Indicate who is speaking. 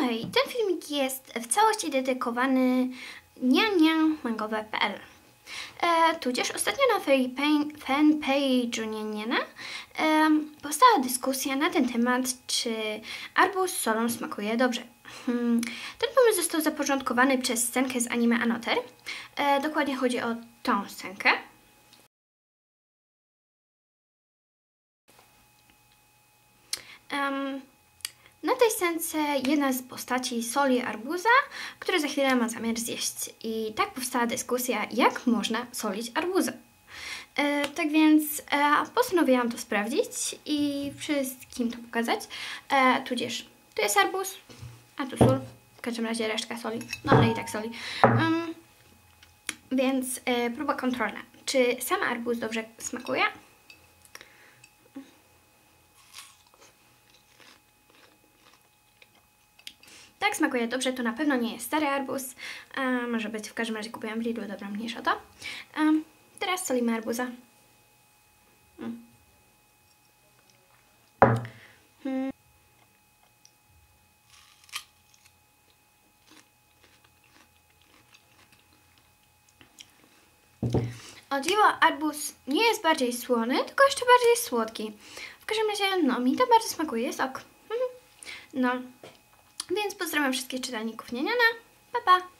Speaker 1: No hej, ten filmik jest w całości dedykowany nianiamangowe.pl e, Tudzież ostatnio na fanpage'u Nianiana e, powstała dyskusja na ten temat, czy arbuz z solą smakuje dobrze. Hmm. Ten pomysł został zapoczątkowany przez scenkę z anime Anoter. E, dokładnie chodzi o tą scenkę. Um, na tej scence jedna z postaci soli arbuza, który za chwilę ma zamiar zjeść. I tak powstała dyskusja, jak można solić arbuza. E, tak więc e, postanowiłam to sprawdzić i wszystkim to pokazać. E, tudzież tu jest arbuz, a tu sól. W każdym razie resztka soli. No ale i tak soli. Um, więc e, próba kontrolna. Czy sam arbuz dobrze smakuje? Tak, smakuje dobrze, to na pewno nie jest stary arbuz. A, może być, w każdym razie kupiłam w Lidlu, dobra, mniejsza to. A, teraz solimy arbuza. Mm. Hmm. O dziwo, arbuz nie jest bardziej słony, tylko jeszcze bardziej słodki. W każdym razie, no, mi to bardzo smakuje, jest ok. Mhm. No, więc pozdrawiam wszystkich czytelników Nieniana. Pa, pa!